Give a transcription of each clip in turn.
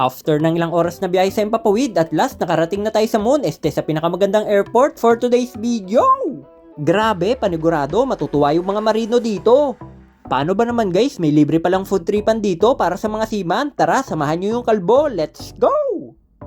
After ng ilang oras na biyahe sa Empapawid, at last nakarating na tayo sa moon, este sa pinakamagandang airport for today's video. Grabe, panigurado, matutuwa yung mga marino dito. Paano ba naman guys, may libre palang food tripan dito para sa mga seaman? Tara, samahan nyo yung kalbo, let's go!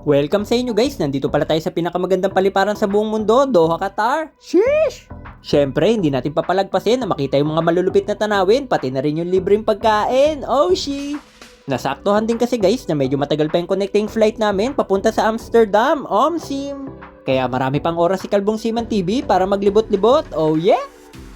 Welcome sa inyo guys, nandito pala tayo sa pinakamagandang paliparan sa buong mundo, Doha, Qatar. Sheesh! Siyempre, hindi natin papalagpasin na makita yung mga malulupit na tanawin, pati na rin yung libreng pagkain. Oh, she! Nasaktuhan din kasi guys na medyo matagal pa yung connecting flight namin papunta sa Amsterdam, OMSIM. Kaya marami pang oras si Kalbong Siman TV para maglibot-libot, oh yeah!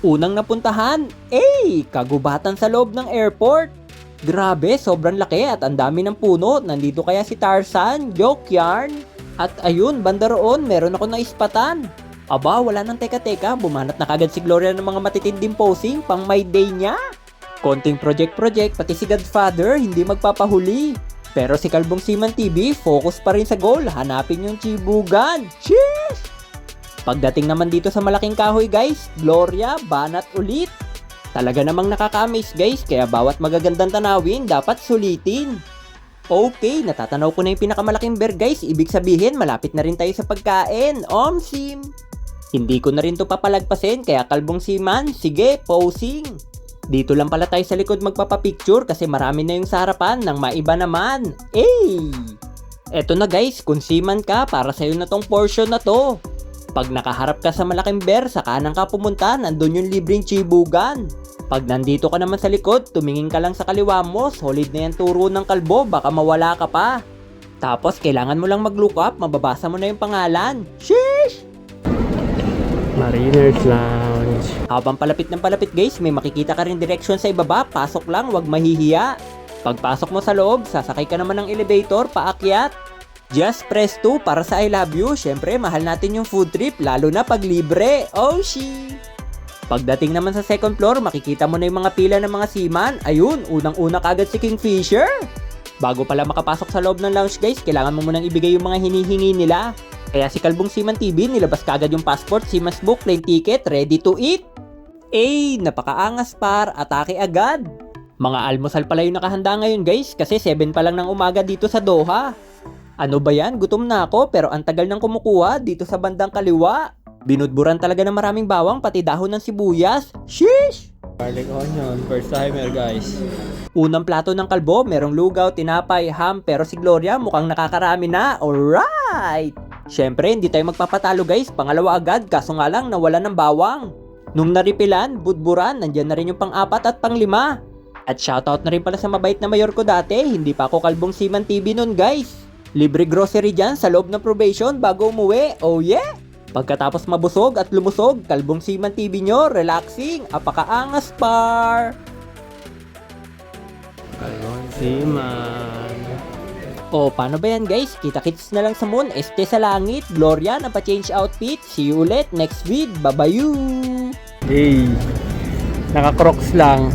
Unang napuntahan, eh, kagubatan sa loob ng airport. Grabe, sobrang laki at ang dami ng puno. Nandito kaya si Tarzan, joke yarn. At ayun, banda roon, meron ako naispatan. Aba, wala nang teka-teka, bumanat na kagad si Gloria ng mga matitinding posing pang my day niya. Konting project-project, pati si Godfather hindi magpapahuli. Pero si Kalbong Siman TV, focus pa rin sa goal, hanapin yung chibugan. Cheers! Pagdating naman dito sa malaking kahoy guys, Gloria, banat ulit. Talaga namang nakaka-amaze guys, kaya bawat magagandang tanawin dapat sulitin. Okay, natatanaw ko na yung pinakamalaking bear guys, ibig sabihin malapit na rin tayo sa pagkain. Omsim! Hindi ko na rin to papalagpasin, kaya kalbong siman, sige, posing. Dito lang pala tayo sa likod magpapapicture kasi marami na yung sa harapan ng maiba naman. Ey! Eto na guys, kung siman ka, para sa'yo na tong portion na to. Pag nakaharap ka sa malaking bear, sa kanan ka pumunta, nandun yung libreng chibugan. Pag nandito ka naman sa likod, tumingin ka lang sa kaliwa mo, solid na yung turo ng kalbo, baka mawala ka pa. Tapos, kailangan mo lang mag-look up, mababasa mo na yung pangalan. Sheesh! Mariners Lounge. Habang palapit ng palapit guys, may makikita ka rin direction sa ibaba, pasok lang, wag mahihiya. Pagpasok mo sa loob, sasakay ka naman ng elevator, paakyat. Just press 2 para sa I love you. Syempre, mahal natin yung food trip, lalo na pag libre. Oh, she! Pagdating naman sa second floor, makikita mo na yung mga pila ng mga seaman. Ayun, unang-una kagad si Kingfisher. Bago pala makapasok sa loob ng lounge guys, kailangan mo munang ibigay yung mga hinihingi nila. Kaya si Kalbong Seaman TV, nilabas kagad yung passport, Seaman's book, plane ticket, ready to eat. Eh, napakaangas par, atake agad. Mga almusal pala yung nakahanda ngayon guys, kasi 7 pa lang ng umaga dito sa Doha. Ano ba yan? Gutom na ako pero ang tagal nang kumukuha dito sa bandang kaliwa. Binudburan talaga ng maraming bawang pati dahon ng sibuyas. Sheesh! Garlic onion, first timer guys. Unang plato ng kalbo, merong lugaw, tinapay, ham, pero si Gloria mukhang nakakarami na. Alright! Syempre, hindi tayo magpapatalo guys. Pangalawa agad, kaso nga lang nawala ng bawang. Nung naripilan, budburan, nandyan na rin yung pang-apat at pang-lima. At shoutout na rin pala sa mabait na mayor ko dati, hindi pa ako kalbong Siman TV nun guys. Libre grocery dyan sa loob ng probation bago umuwi, oh yeah! Pagkatapos mabusog at lumusog, kalbong Siman TV nyo, relaxing, apakaangas par! Kalbon Seaman. O, paano ba yan guys? Kita-kits na lang sa moon, este sa langit, Gloria na pa-change outfit. See you ulit next vid. Babayu! Hey, naka-crocs lang.